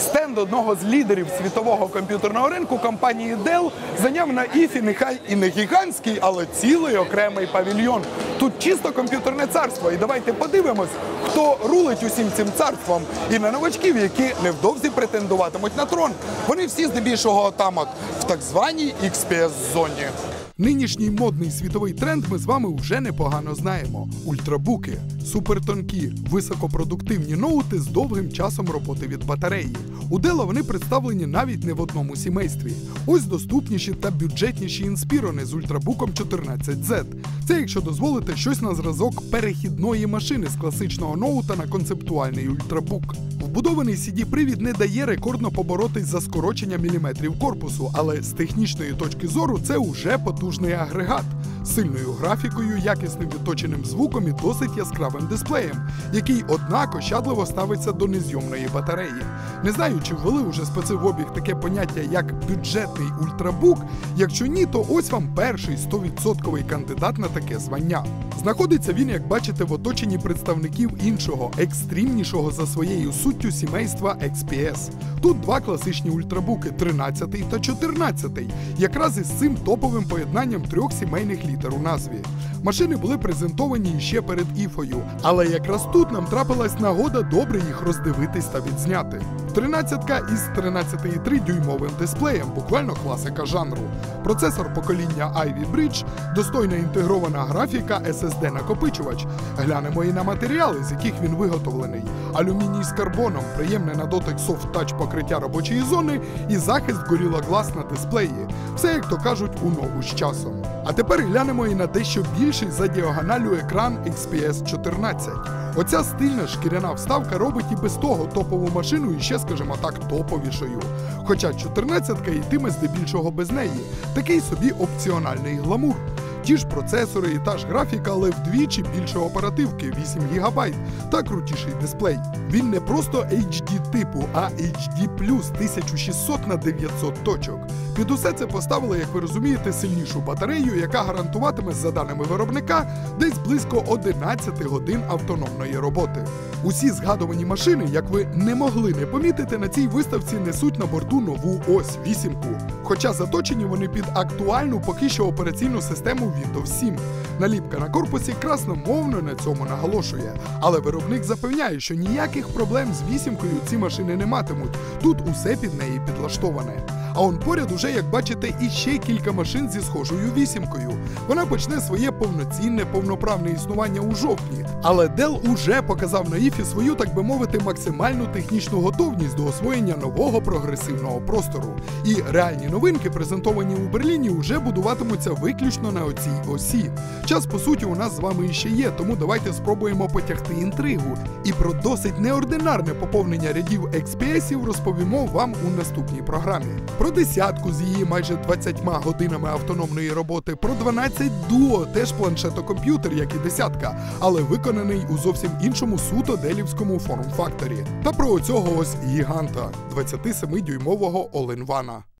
Стенд одного з лідерів світового комп'ютерного ринку компанії Dell зайняв на іфі нехай і не гігантський, але цілий окремий павільйон. Тут чисто комп'ютерне царство. І давайте подивимось, хто рулить усім цим царством, і на новачків, які невдовзі претендуватимуть на трон. Вони всі здебільшого там от в так званій XPS-зоні. Нинішній модний світовий тренд ми з вами вже непогано знаємо: ультрабуки, супертонкі, високопродуктивні ноути з довгим часом роботи від батареї. У Dell вони представлені навіть не в одному сімействі. Ось доступніші та бюджетніші інспірони з ультрабуком 14Z. Це якщо дозволите щось на зразок перехідної машини з класичного ноута на концептуальний ультрабук. Вбудований CD-привід не дає рекордно поборотись за скорочення міліметрів корпусу, але з технічної точки зору це уже потужний агрегат сильною графікою, якісним відточеним звуком і досить яскравим дисплеєм, який, однак, ощадливо ставиться до незйомної батареї. Не знаю, чи ввели уже специ в обіг таке поняття як бюджетний ультрабук. Якщо ні, то ось вам перший 100% кандидат на таке звання. Знаходиться він, як бачите, в оточенні представників іншого, екстрімнішого за своєю суттю сімейства XPS. Тут два класичні ультрабуки 13 та 14, якраз із цим топовим поєднанням трьох сімейних літер назві. Машини були презентовані ще перед іфою, але якраз тут нам трапилась нагода добре їх роздивитись та відзняти. 13-ка із 13,3 дюймовим дисплеєм, буквально класика жанру. Процесор покоління Ivy Bridge, достойно інтегрована графіка, SSD-накопичувач. Глянемо і на матеріали, з яких він виготовлений. Алюміній з карбоном, приємне на дотик touch покриття робочої зони і захист Gorilla Glass на дисплеї. Все, як то кажуть, у ногу з часом. А тепер глянемо і на дещо більший за діагоналю екран XPS 14. Оця стильна шкіряна вставка робить і без того топову машину і ще, скажімо так, топовішою. Хоча 14-ка йтиме здебільшого без неї. Такий собі опціональний гламур. Ті ж процесори і та ж графіка, але вдвічі більше оперативки 8 ГБ та крутіший дисплей. Він не просто HD типу, а HD 1600 на 900 точок. Під усе це поставили, як ви розумієте, сильнішу батарею, яка гарантуватиме, за даними виробника, десь близько 11 годин автономної роботи. Усі згадувані машини, як ви не могли не помітити, на цій виставці несуть на борту нову ось вісімку. Хоча заточені вони під актуальну поки що операційну систему Windows 7. Наліпка на корпусі красномовно на цьому наголошує. Але виробник запевняє, що ніяких проблем з вісімкою ці машини не матимуть. Тут усе під неї підлаштоване. А он поряд уже, як бачите, іще кілька машин зі схожою вісімкою. Вона почне своє повноцінне, повноправне існування у жовтні. Але Dell уже показав на іфі свою, так би мовити, максимальну технічну готовність до освоєння нового прогресивного простору. І реальні новинки, презентовані у Берліні, уже будуватимуться виключно на оцій осі. Час, по суті, у нас з вами іще є, тому давайте спробуємо потягти інтригу. І про досить неординарне поповнення рядів XPS розповімо вам у наступній програмі. Про десятку з її майже 20 годинами автономної роботи, про 12 дуо, теж планшетокомп'ютер, як і десятка, але виконаний у зовсім іншому суто делівському форм-факторі. Та про оцього ось гіганта 27-дюймового All-in-One.